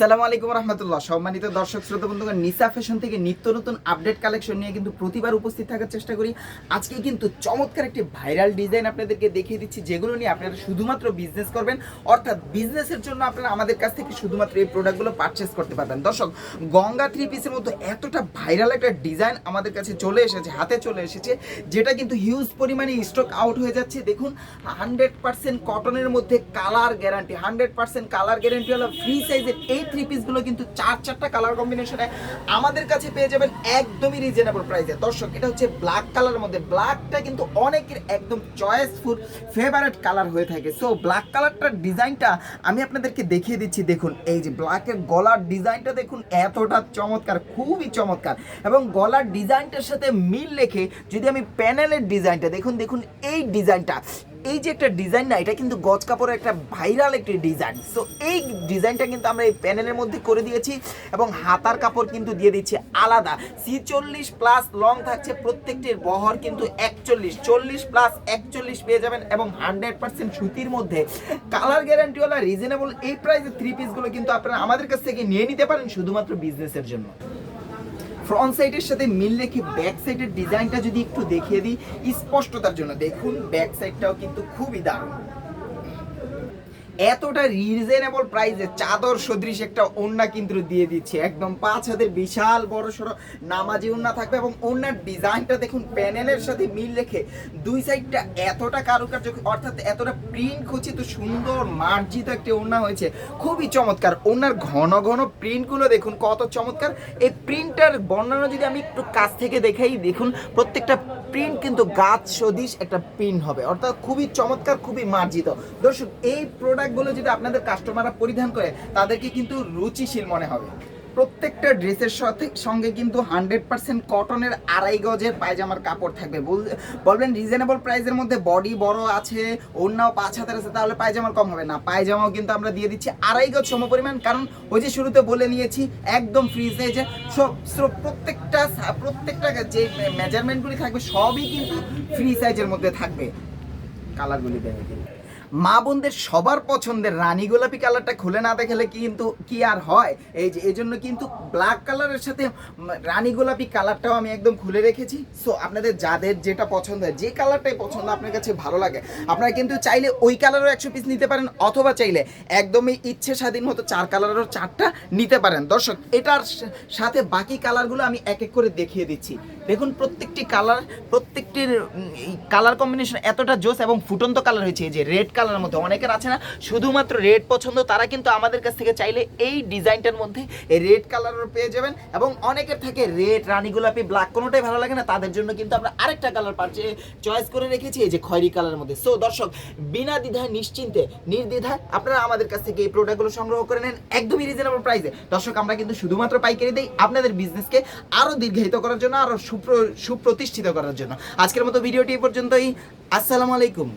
সালামু আলাইকুম রহমতুল্লাহ। সম্মানিত দর্শক, শ্রোতা বন্ধুগণ, নিসা ফ্যাশন থেকে নিত্য নতুন আপডেট কালেকশন নিয়ে কিন্তু প্রতিবার উপস্থিত থাকার চেষ্টা করি। আজকে কিন্তু চমৎকার একটি ভাইরাল ডিজাইন আপনাদেরকে দেখিয়ে দিচ্ছি, যেগুলো নিয়ে আপনারা শুধুমাত্র বিজনেস করবেন। অর্থাৎ বিজনেসের জন্য আপনারা আমাদের কাছ থেকে শুধুমাত্র এই প্রোডাক্টগুলো পারচেস করতে পারবেন। দর্শক, গঙ্গা থ্রি পিসের মতো এতটা ভাইরাল একটা ডিজাইন আমাদের কাছে চলে এসেছে, হাতে চলে এসেছে, যেটা কিন্তু হিউজ পরিমাণে স্টক আউট হয়ে যাচ্ছে। দেখুন হান্ড্রেড পার্সেন্ট কটনের মধ্যে colour guarantee hundred percent colour guarantee হলো ফ্রি সাইজের এই থ্রি পিসগুলো কিন্তু চার চারটা কালার কম্বিনেশনে আমাদের কাছে পেয়ে যাবেন একদমই রিজনেবল প্রাইসে দর্শক, এটা হচ্ছে ব্ল্যাক কালারের মধ্যে। ব্ল্যাকটা কিন্তু অনেকের একদম চয়েসফুল ফেভারেট কালার হয়ে থাকে। সো ব্ল্যাক কালারটার ডিজাইনটা আমি আপনাদেরকে দেখিয়ে দিচ্ছি। দেখুন, এই যে ব্ল্যাকের গলার ডিজাইনটা দেখুন, এতটা চমৎকার, খুবই চমৎকার। এবং গলার ডিজাইনটার সাথে মিল রেখে যদি আমি প্যানেলের ডিজাইনটা দেখুন দেখুন, এই ডিজাইনটা এই যে একটা ডিজাইন না, এটা কিন্তু গজ কাপড়ের একটা ভাইরাল একটি ডিজাইন সো এই ডিজাইনটা কিন্তু আমরা এই প্যানেলের মধ্যে করে দিয়েছি এবং হাতার কাপড় কিন্তু দিয়ে দিচ্ছি আলাদা। সি চল্লিশ প্লাস লং থাকছে প্রত্যেকটির বহর কিন্তু একচল্লিশ। চল্লিশ প্লাস একচল্লিশ পেয়ে যাবেন এবং হান্ড্রেড পার্সেন্ট সুতির মধ্যে। কালার গ্যারান্টিওয়ালা রিজনেবল এই প্রাইসের থ্রি পিসগুলো কিন্তু আপনারা আমাদের কাছ থেকে নিয়ে নিতে পারেন শুধুমাত্র বিজনেসের জন্য। ফ্রন্ট সাইডের সাথে মিল রেখে ব্যাক সাইডের ডিজাইনটা যদি একটু দেখিয়ে দিই, স্পষ্টতার জন্য। দেখুন ব্যাক সাইডটাও কিন্তু খুবই দারুণ। এতটা রিজনেবল প্রাইসে চাদর সদৃশ একটা ওন্না কিন্তু দিয়ে দিচ্ছে। একদম পাঁচ হাতের বিশাল বড় সড়ো নামাজি ওন্না থাকবে এবং ওন্নার ডিজাইনটা দেখুন, প্যানেলের সাথে মিল রেখে দুই সাইডটা এতটা কারুকার্য, অর্থাৎ এতটা প্রিন্ট খচিত সুন্দর মার্জিত একটি ওন্না হয়েছে। খুবই চমৎকার। ওনার ঘন ঘন প্রিন্টগুলো দেখুন, কত চমৎকার। এই প্রিন্টটার বর্ণনা যদি আমি একটু কাছ থেকে দেখাই, দেখুন, প্রত্যেকটা প্রিন্ট কিন্তু গাছ সদিশ একটা প্রিন্ট হবে। অর্থাৎ খুবই চমৎকার, খুবই মার্জিত। দর্শক, এই প্রোডাক্টগুলো যদি আপনাদের কাস্টমাররা পরিধান করে, তাদেরকে কিন্তু রুচিশীল মনে হবে। প্রত্যেকটা ড্রেসের সাথে সঙ্গে কিন্তু হান্ড্রেড পার্সেন্ট কটনের আড়াই গজের পায়জামার কাপড় থাকবে। বল- বলবেন রিজনেবল প্রাইসের মধ্যে বডি বড় আছে অন্যও পাঁচ হাতের আছে, তাহলে পায়জামার কম হবে না। পায়জামাও কিন্তু আমরা দিয়ে দিচ্ছি আড়াই গজ সম পরিমাণ। কারণ ওই যে শুরুতে বলে নিয়েছি, একদম ফ্রি সাইজে সব প্রত্যেকটা প্রত্যেকটা যে মেজারমেন্টগুলি থাকবে, সবই কিন্তু ফ্রি সাইজের মধ্যে থাকবে। কালারগুলি দেখে। মা বোনদের সবার পছন্দের রানী গোলাপি কালারটা খুলে না দেখালে কিন্তু কি আর হয়? এই যে এই জন্য কিন্তু ব্ল্যাক কালারের সাথে রানী গোলাপি কালারটাও আমি একদম খুলে রেখেছি। সো আপনাদের যাদের যেটা পছন্দ হয়, যে কালারটাই পছন্দ আপনার কাছে ভালো লাগে, আপনারা কিন্তু চাইলে ওই কালারও একশো পিস নিতে পারেন, অথবা চাইলে একদমই ইচ্ছে স্বাধীন মতো চার কালারেরও চারটা নিতে পারেন। দর্শক, এটার সাথে বাকি কালারগুলো আমি এক এক করে দেখিয়ে দিচ্ছি। দেখুন, প্রত্যেকটি কালার, প্রত্যেকটির কালার কম্বিনেশন এতটা জোস এবং ফুটন্ত কালার হয়েছে। এই যে রেড কালারের মধ্যে। অনেকের আছে না, শুধুমাত্র রেড পছন্দ, তারা কিন্তু আমাদের কাছ থেকে চাইলে এই ডিজাইনটার মধ্যে রেড কালারও পেয়ে যাবেন। এবং অনেকের থাকে রেড রানী গোলাপি ব্ল্যাক কোনোটাই ভালো লাগে না, তাদের জন্য কিন্তু আমরা আরেকটা কালার পাচ্ছি চয়েস করে রেখেছি, এই যে খয়েরি কালারের মধ্যে। সো দর্শক, বিনা দ্বিধায়, নিশ্চিন্তে, নির্দ্বিধায় আপনারা আমাদের কাছ থেকে এই প্রোডাক্টগুলো সংগ্রহ করে নেন একদমই রিজনেবল প্রাইসে দর্শক, আমরা কিন্তু শুধুমাত্র পাইকারি দেই আপনাদের বিজনেসকে আরও দীর্ঘায়িত করার জন্য, আরও সুপ্র, সুপ্রতিষ্ঠিত করার জন্য। আজকের মতো ভিডিওটি পর্যন্তই। আসসালামু আলাইকুম।